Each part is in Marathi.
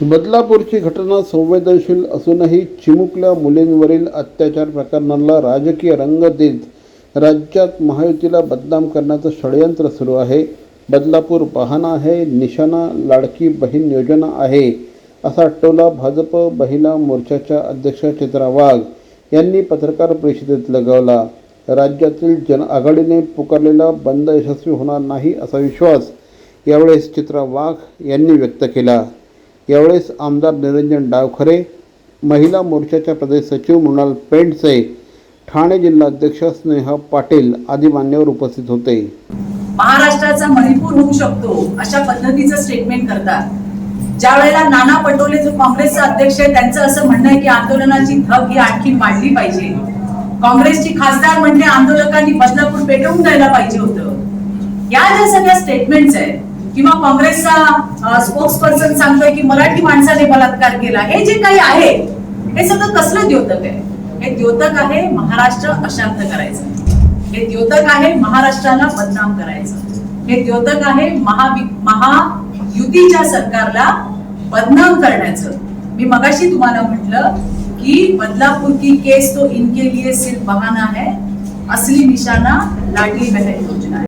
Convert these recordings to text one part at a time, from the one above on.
बदलापूरची घटना संवेदनशील असूनही चिमुकल्या मुलींवरील अत्याचार प्रकरणाला राजकीय रंग देत राज्यात महायुतीला बदनाम करण्याचं षडयंत्र सुरू आहे. बदलापूर बहाणा आहे निशाणा लाडकी बहीण योजना आहे असा टोला भाजप महिला मोर्चाच्या अध्यक्ष चित्रा वाघ यांनी पत्रकार परिषदेत लगावला. राज्यातील जन आघाडीने पुकारलेला बंद यशस्वी होणार नाही असा विश्वास यावेळेस चित्रा वाघ यांनी व्यक्त केला. यावेळेस आमदार निरंजन डावखरे महिला मोर्चाच्या प्रदेश सचिव मृणाल पेंडसे ठाणे जिल्हाध्यक्ष स्नेहा पाटील आदी मान्यवर उपस्थित होते. महाराष्ट्राचा मणिपूर होऊ शकतो अशा पद्धतीचं स्टेटमेंट करतात. ज्या वेळेला नाना पटोले जो काँग्रेसचा अध्यक्ष आहे त्यांचं असं म्हणणं आहे की आंदोलनाची धग ही आणखी वाढली पाहिजे. काँग्रेसची खासदार म्हणणे आंदोलकांनी बदलापूर पेटवून द्यायला पाहिजे होतं. या ज्या सगळ्या स्टेटमेंट्स आहेत किंवा काँग्रेसचा स्पोक्स पर्सन सांगतोय की मराठी माणसाने बलात्कार केला. हे जे काही आहे हे सगळं कसलं द्योतक आहे? हे द्योतक आहे महाराष्ट्र अशांत करायचं. हे द्योतक आहे महाराष्ट्राला बदनाम करायचं. हे द्योतक आहे महावि महायुतीच्या सरकारला बदनाम करण्याचं. मी मगाशी तुम्हाला म्हटलं की बदलापूर की केस तो इनके लिए सिर्फ बहाना है असली निशाना लाडली बहन योजना है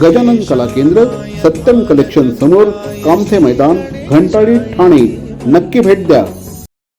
गजानन कला केंद्र सत्यम कलेक्शन समोर कामथे मैदान घंटाळी ठाणे. नक्की भेट द्या.